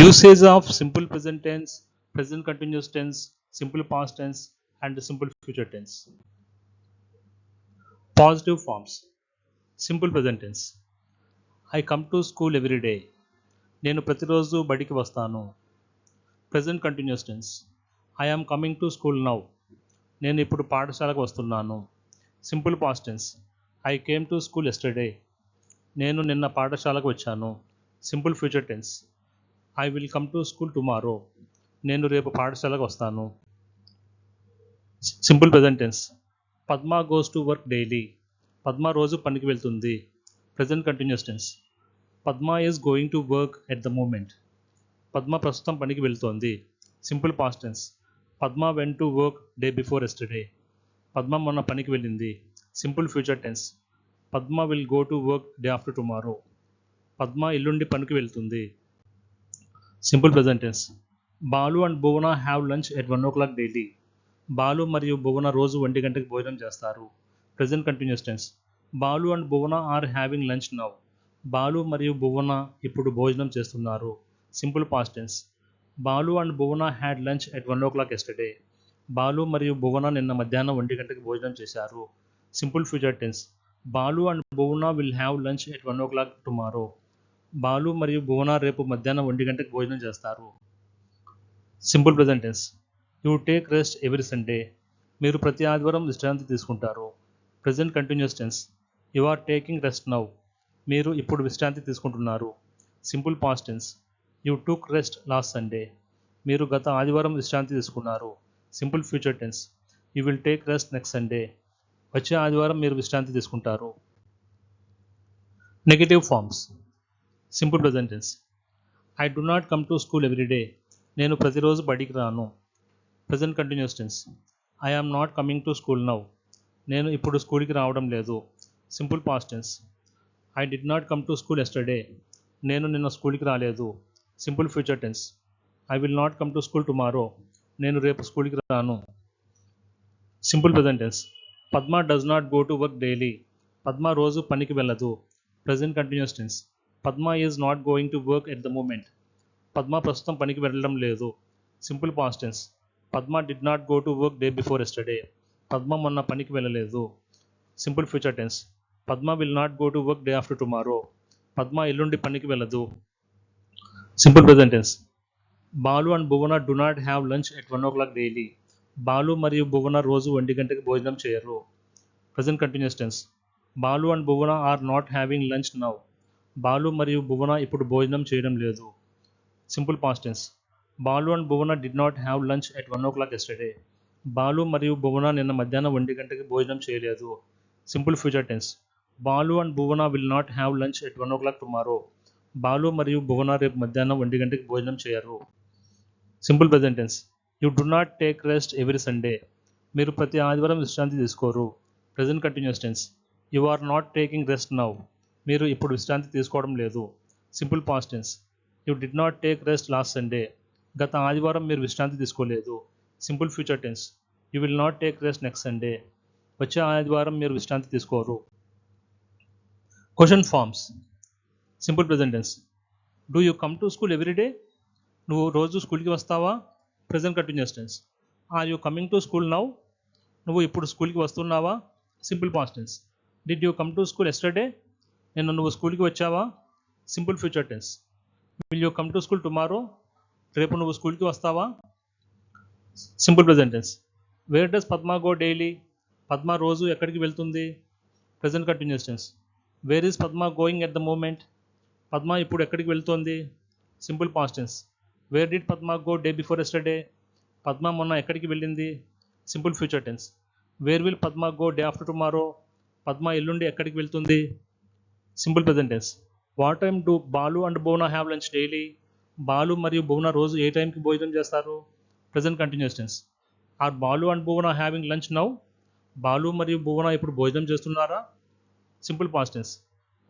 Usage of simple present tense present continuous tense simple past tense and simple future tense positive forms simple present tense I come to school every day నేను ప్రతిరోజు బడికి వస్తాను. Present continuous tense I am coming to school now నేను ఇప్పుడు పాఠశాలకు వస్తున్నాను. Simple past tense I came to school yesterday నేను నిన్న పాఠశాలకు వచ్చాను. Simple future tense I will come to school tomorrow నేను రేపు పాఠశాలకు వస్తాను. Simple present tense Padma goes to work daily Padma రోజు పనికి వెళ్తుంది. Present continuous tense Padma is going to work at the moment Padma ప్రస్తుతం పనికి వెళ్తోంది. Simple past tense Padma went to work day before yesterday Padma మొన్న పనికి వెళ్ళింది. Simple future tense Padma will go to work day after tomorrow Padma ఎల్లుండి పనికి వెళ్తుంది. Simple present tense Balu and Bhuvana have lunch at one o'clock daily Balu మరియు భువన రోజు ఒంటి గంటకి భోజనం చేస్తారు. Present continuous tense Balu and Bhuvana are having lunch now Balu మరియు భువన ఇప్పుడు భోజనం చేస్తున్నారు. Simple past tense Balu and Bhuvana had lunch at one o'clock yesterday Balu మరియు భువన నిన్న మధ్యాహ్నం ఒంటి గంటకి భోజనం చేశారు. Simple future tense Balu and Bhuvana will have lunch at one o'clock tomorrow Balu మరియు భువన రేపు మధ్యాహ్నం ఒంటి గంటకు భోజనం చేస్తారు. Simple present tense you take rest every Sunday మీరు ప్రతి ఆదివారం విశ్రాంతి తీసుకుంటారు. Present continuous tense you are taking rest now మీరు ఇప్పుడు విశ్రాంతి తీసుకుంటున్నారు. Simple past tense you took rest last Sunday మీరు గత ఆదివారం విశ్రాంతి తీసుకున్నారు. Simple future tense you will take rest next Sunday వచ్చే ఆదివారం మీరు విశ్రాంతి తీసుకుంటారు. Negative forms simple present tense I do not come to school every day నేను ప్రతిరోజు బడికి రాను. Present continuous tense I am not coming to school now నేను ఇప్పుడు స్కూల్కి రావడం లేదు. Simple past tense I did not come to school yesterday నేను నిన్న స్కూల్కి రాలేదు. Simple future tense I will not come to school tomorrow నేను రేపు స్కూల్కి రాను. Simple present tense Padma does not go to work daily Padma రోజు పనికి వెళ్ళదు. Present continuous tense Padma is not going to work at the moment Padma ప్రస్తుతం పనికి వెళ్ళడం లేదు. Simple past tense Padma did not go to work day before yesterday Padma మొన్న పనికి వెళ్ళలేదు. Simple future tense Padma will not go to work day after tomorrow Padma ఎల్లుండి పనికి వెళ్ళదు. Simple present tense Balu and Bhuvana do not have lunch at one o'clock daily Balu మరియు భువన రోజు ఒంటి గంటకి భోజనం చేయరు. Present continuous tense Balu and Bhuvana are not having lunch now Balu మరియు భువన ఇప్పుడు భోజనం చేయడం లేదు. Simple past tense Balu and Bhuvana did not have lunch at one o'clock yesterday Balu మరియు భువన నిన్న మధ్యాహ్నం ఒంటి గంటకి భోజనం చేయలేదు. Simple future tense Balu and Bhuvana will not have lunch at one o'clock tomorrow Balu మరియు భువన రేపు మధ్యాహ్నం ఒంటి గంటకి భోజనం చేయరు. Simple present tense you do not take rest every Sunday మీరు ప్రతి ఆదివారం విశ్రాంతి తీసుకోరు. Present continuous tense you are not taking rest now మీరు ఇప్పుడు విశ్రాంతి తీసుకోవడం లేదు. Simple past you did not take rest last Sunday. గత ఆదివారం మీరు విశ్రాంతి తీసుకోలేదు. Simple future tense. You will not take rest next Sunday. వచ్చే ఆదివారం మీరు విశ్రాంతి తీసుకోరు. Question forms. Simple present tense. Do you come to school every day? నువ్వు రోజు స్కూల్కి వస్తావా? Present continuous tense. Are you coming to school now? నువ్వు ఇప్పుడు స్కూల్కి వస్తున్నావా? Simple past tense did you come to school yesterday? నిన్న నువ్వు స్కూల్కి వచ్చావా? Simple future tense will you come to school tomorrow? రేపు నువ్వు స్కూల్కి వస్తావా? Simple present tense where does Padma go daily? Padma రోజు ఎక్కడికి వెళ్తుంది? Present continuous tense where is Padma going at the moment? Padma ఇప్పుడు ఎక్కడికి వెళ్తోంది? Simple past tense where did Padma go day before yesterday? Padma మొన్న ఎక్కడికి వెళ్ళింది? Simple future tense where will Padma go day after tomorrow? Padma ఎల్లుండి ఎక్కడికి వెళ్తుంది? Simple present tense what time do Balu and Bona have lunch daily Balu మరియు బోనా రోజు ఏ టైంకి భోజనం చేస్తారు? Present continuous tense are Balu and Bona having lunch now Balu మరియు బోనా ఇప్పుడు భోజనం చేస్తున్నారా? Simple past tense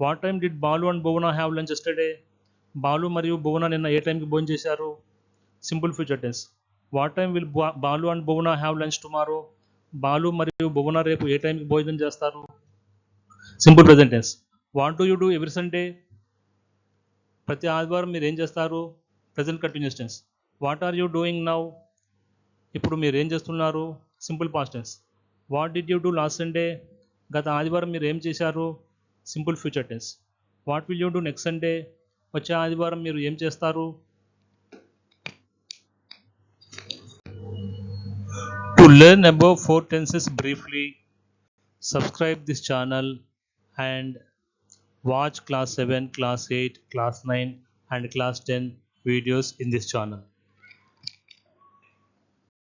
what time did Balu and Bona have lunch yesterday Balu మరియు బోనా నిన్న ఏ టైంకి భోజనం చేశారు? Simple future tense what time will Balu and Bona have lunch tomorrow Balu మరియు బోనా రేపు ఏ టైంకి భోజనం చేస్తారు? Simple present tense what do you do every Sunday? ప్రతి ఆదివారం మీరు ఏం చేస్తారు? Present continuous tense. What are you doing now? ఇప్పుడు మీరు ఏం చేస్తున్నారు? Simple past tense. What did you do last Sunday? గత ఆదివారం మీరు ఏం చేశారు? Simple future tense. What will you do next Sunday? వచ్చే ఆదివారం మీరు ఏం చేస్తారు? To learn above four tenses briefly subscribe this channel and watch class 7, class 8, class 9 and class 10 videos in this channel.